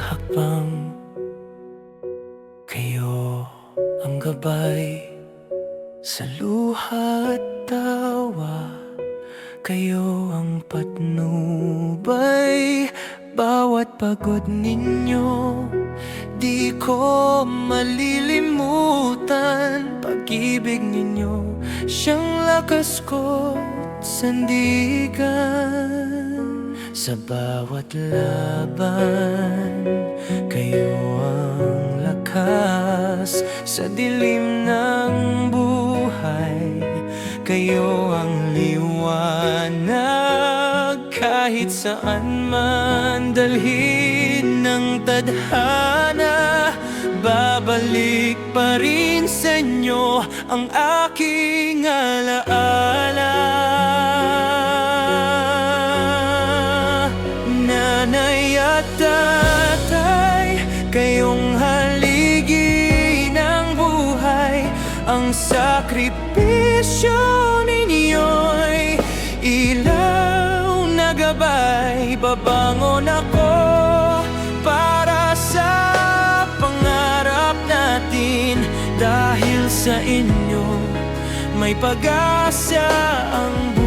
hakbang. Kayo ang gabay Sa luha at tawa. Kayo ang patnubay. Bawat pagod ninyo Di ko malilimutan. Pag-ibig ninyo Siyang lakas ko sandigan Sa bawat laban Kayo ang lakas. Sa dilim ng buhay Kayo ang liwanag. Kahit saan man dalhin ng tadhana Babalik pa rin sa inyo ang aking alaala at tatay, kayong haligi ng buhay. Ang sakripisyo ninyo'y ilaw na gabay. Babangon ako para sa pangarap natin. Dahil sa inyo may pag-asa ang bukas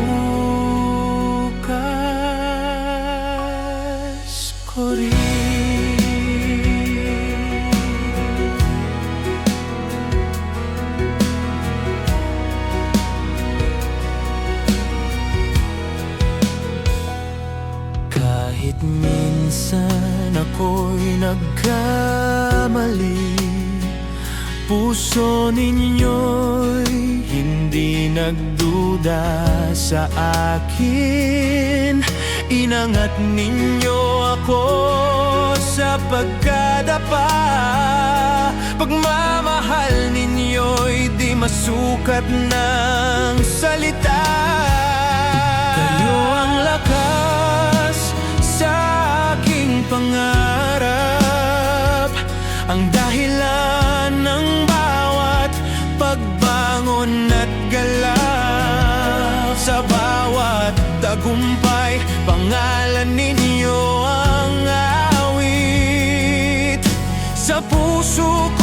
nagkamali. Puso ninyo'y hindi nagduda sa akin. Inangat ninyo ako sa pagkadapa. Pagmamahal ninyo'y di masukat ng salita Pangalan ninyo ang awit. Sa puso ko